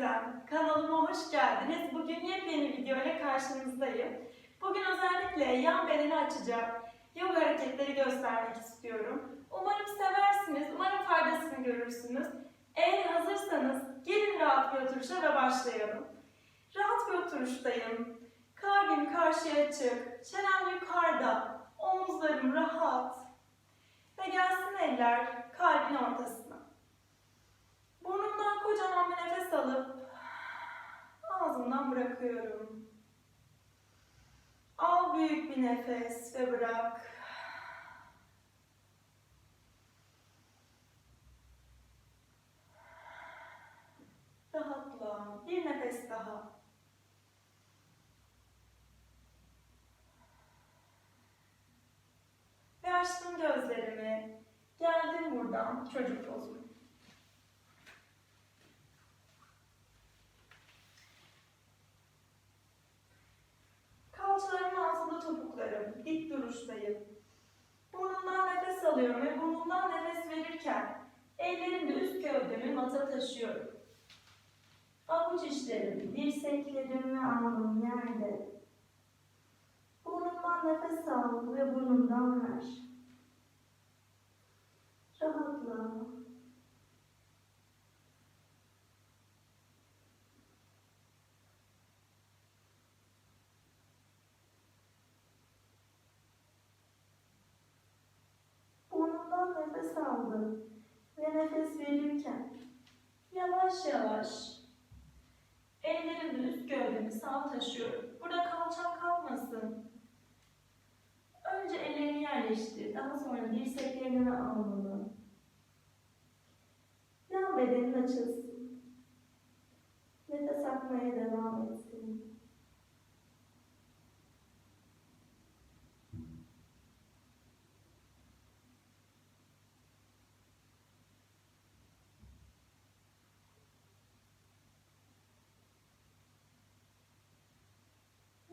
Gizem. Kanalıma hoş geldiniz. Bugün yepyeni video ile karşınızdayım. Bugün özellikle yan bedeni açacak yoga hareketleri göstermek istiyorum. Umarım seversiniz, umarım faydasını görürsünüz. Eğer hazırsanız gelin rahat bir oturuşa ve başlayalım. Rahat bir oturuştayım. Kalbim karşıya açık, çenem yukarıda, omuzlarım rahat. Ve gelsin eller kalbin ortasına. Burnumdan kocaman bir nefes alıp bırakıyorum. Al büyük bir nefes ve bırak. Rahatla. Bir nefes daha. Ve açtım gözlerimi. Geldim buradan çocuk pozuna. Kalçalarımın altında topuklarım, dik duruştayım. Burnumdan nefes alıyorum ve burnumdan nefes verirken ellerimle üst gövdemi mata taşıyorum. Avuç içlerim, dirseklerim ve alnım yerde. Burnumdan nefes al ve burnumdan ver. Rahatla. Burnumdan aldım ve nefes verirken yavaş yavaş ellerimle üst gövdemi sağa taşıyorum. Burada kalçam kalmasın. Önce ellerini yerleştir, daha sonra dirseklerini ve alnını. Yan bedenin açılsın. Nefes akmaya devam etsin.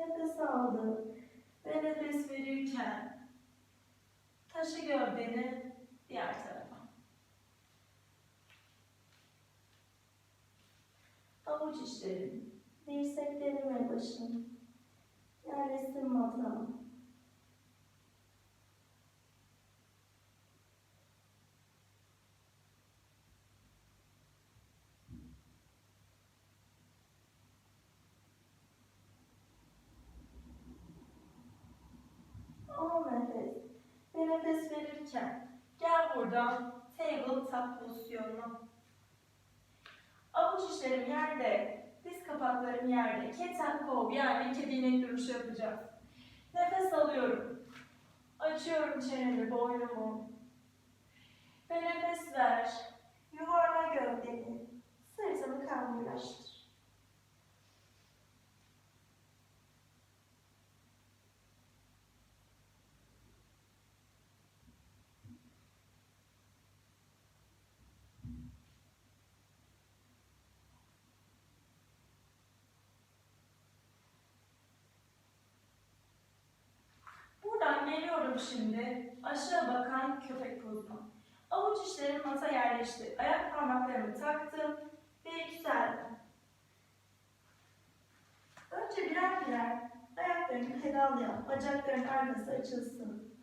Nefes aldım ve nefes verirken taşı gövdeni diğer tarafa. Avuç içlerim, dirseklerim ve başım yerleşsin matama. Al nefes. Nefes verirken gel buradan table top pozisyonuna. Avuç içlerim yerde, diz kapaklarım yerde. Cat and cow yani kedi inek duruşu yapacağız. Nefes alıyorum. Açıyorum çenemi, boynumu. Ve nefes ver. Yuvarla gövdeni. Sırtını kamburlaştır. Buradan geliyorum şimdi aşağı bakan köpek pozuna. Avuç içlerim masa yerleşti. Ayak parmaklarımı taktım ve yükseldim. Önce birer birer ayaklarını pedal yap. Bacakların arkası açılsın.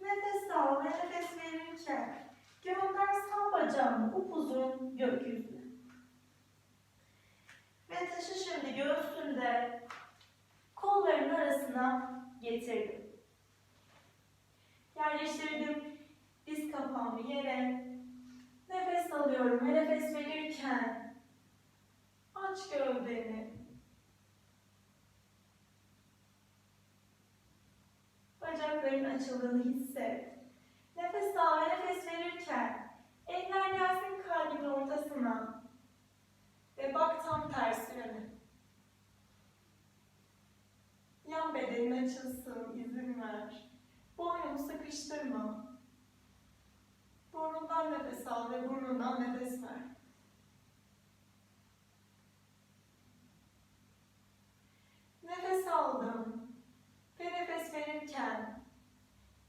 Nefes al ve nefes verirken gönder sağ bacağını upuzun gökyüzüne. Ve şimdi göğsünde kollarının arasına getirdim. Yerleştirdim diz kapağımı yere. Nefes alıyorum ve nefes verirken aç gövdeni. Bacakların açıldığını hisset. Nefes al ve nefes verirken eller gelsin kalbin ortasına. Ve bak tam tersi yöne. Bedenin açılsın, izin ver. Boynunu sıkıştırma. Burnundan nefes al ve burnundan nefes ver. Nefes aldım ve nefes verirken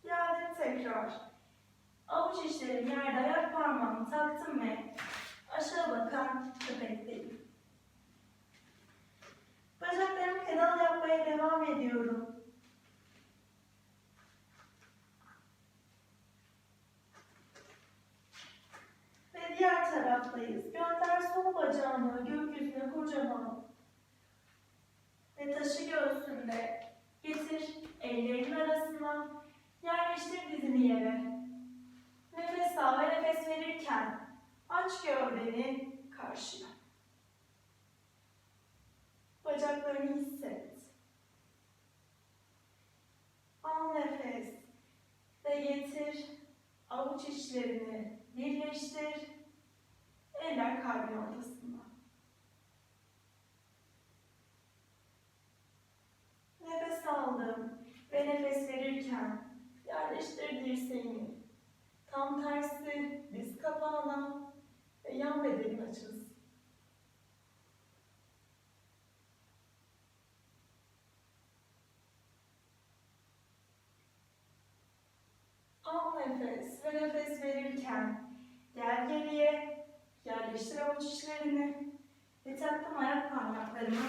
geldim tekrar. Avuç Avuç içlerim yerde ayak parmağımı taktım ve aşağı bakan köpekteyim. Bacaklarımı pedal yapmaya devam ediyorum. Ve diğer taraftayız. Gönder sol bacağını gökyüzüne kocaman. Ve taşı göğsünde getir ellerin arasına. Yerleştir dizini yere. Nefes al ve nefes verirken aç gövdeni karşıya. Bacaklarını hisset. Al nefes ve getir avuç içlerini birleştir. Eller kalbin ortasında. Nefes aldım ve nefes verirken yerleştir dirseğini. Tam tersi diz kapağına ve yan bedenin açılsın. Al nefes ve nefes verirken gel geriye yerleştir avuç ve taktım ayak parmaklarımı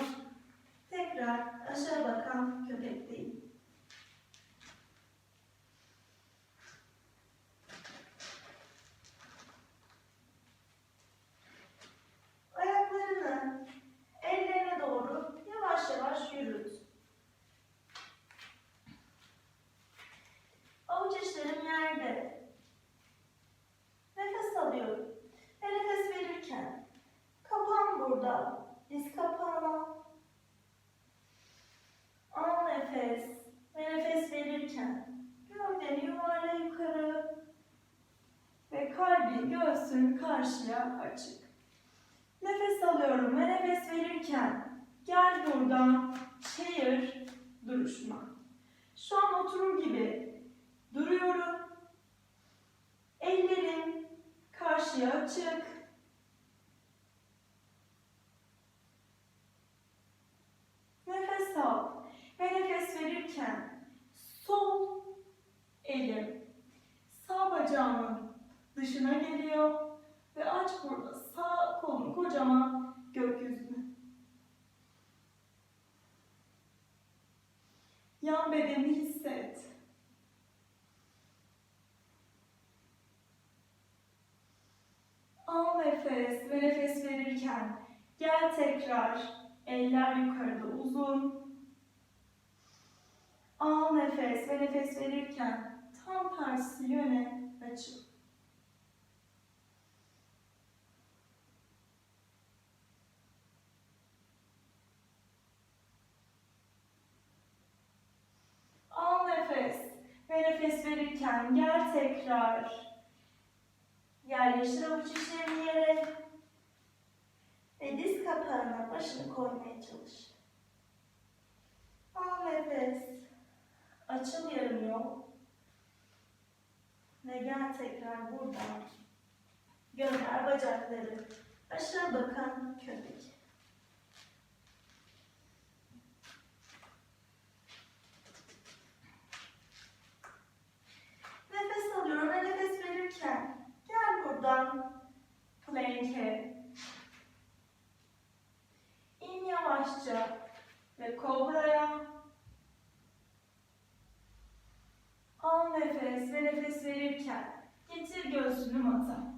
tekrar aşağı bakan köpekteyim. Ayaklarını ellerine doğru yavaş yavaş yürüt. Avuç içlerim yerde. Nefes alıyorum. Ve nefes verirken burada. Diz kapağına. Al nefes. Ve nefes verirken gövdeni yuvarla yukarı. Ve kalbin göğsün karşıya açık. Nefes alıyorum ve nefes verirken gel buradan çayır duruşma. Şu an oturur gibi duruyorum. Ellerim karşıya açık. Nefes al ve nefes verirken sol elim sağ bacağımın dışına geliyor ve aç burada sağ kolum kocaman gökyüzüne. Yan bedeni hisset. Al nefes ve nefes verirken gel tekrar eller yukarıda uzun. Al nefes ve nefes verirken tam tersi yöne açıl. Al nefes ve nefes verirken gel tekrar. Yerleştir avuç içlerini yere. Ve diz kapağına başını koymaya çalış. Al nefes. Açıl yarım yol. Ve gel tekrar buradan. Gönder bacakları. Aşağı bakan köpek. Nefes alıyorum ve nefes verirken gel buradan plank'e. İn yavaşça ve kobraya. Al nefes ve nefes verirken getir göğsünü mata.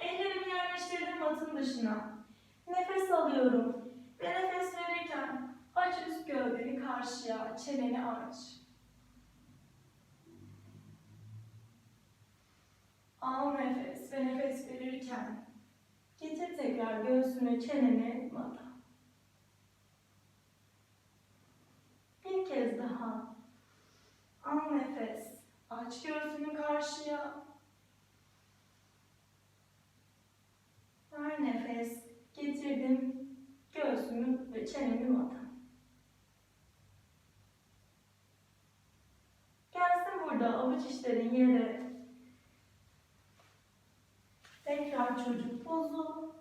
Ellerimi yerleştirdim matın dışına. Nefes alıyorum ve nefes verirken aç üst gövdeni karşıya, çeneni aç. Al nefes ve nefes verirken getir tekrar göğsünü, çeneni mata. Bir kez daha. Al nefes. Aç göğsünü karşıya. Ver nefes. Getirdim göğsümü ve çenemi mata. Gelsin burada avuç içlerin yere. Tekrar çocuk pozu.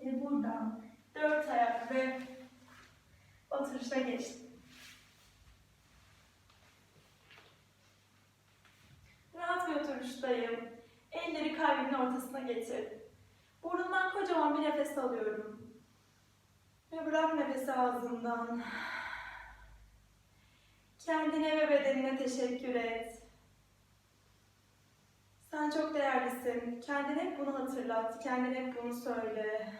Ve buradan dört ayak ve oturuşa geçtim. Rahat bir oturuştayım. Elleri kalbimin ortasına getirdim. Burnumdan kocaman bir nefes alıyorum. Ve nefesi ağzından. Kendine ve bedenine teşekkür et. Sen çok değerlisin. Kendine hep bunu hatırlat. Kendine hep bunu söyle.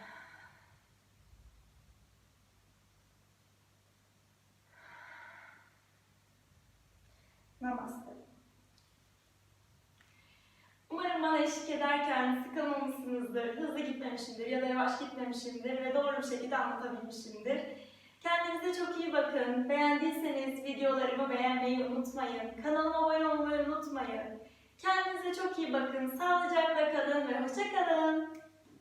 Namaste. Umarım bana eşlik ederken sıkılmamışsınızdır, hızlı gitmemişimdir ya da yavaş gitmemişimdir ve doğru bir şekilde anlatabilmişimdir. Kendinize çok iyi bakın. Beğendiyseniz videolarımı beğenmeyi unutmayın. Kanalıma abone olmayı unutmayın. Kendinize çok iyi bakın. Sağlıcakla kalın ve hoşça kalın.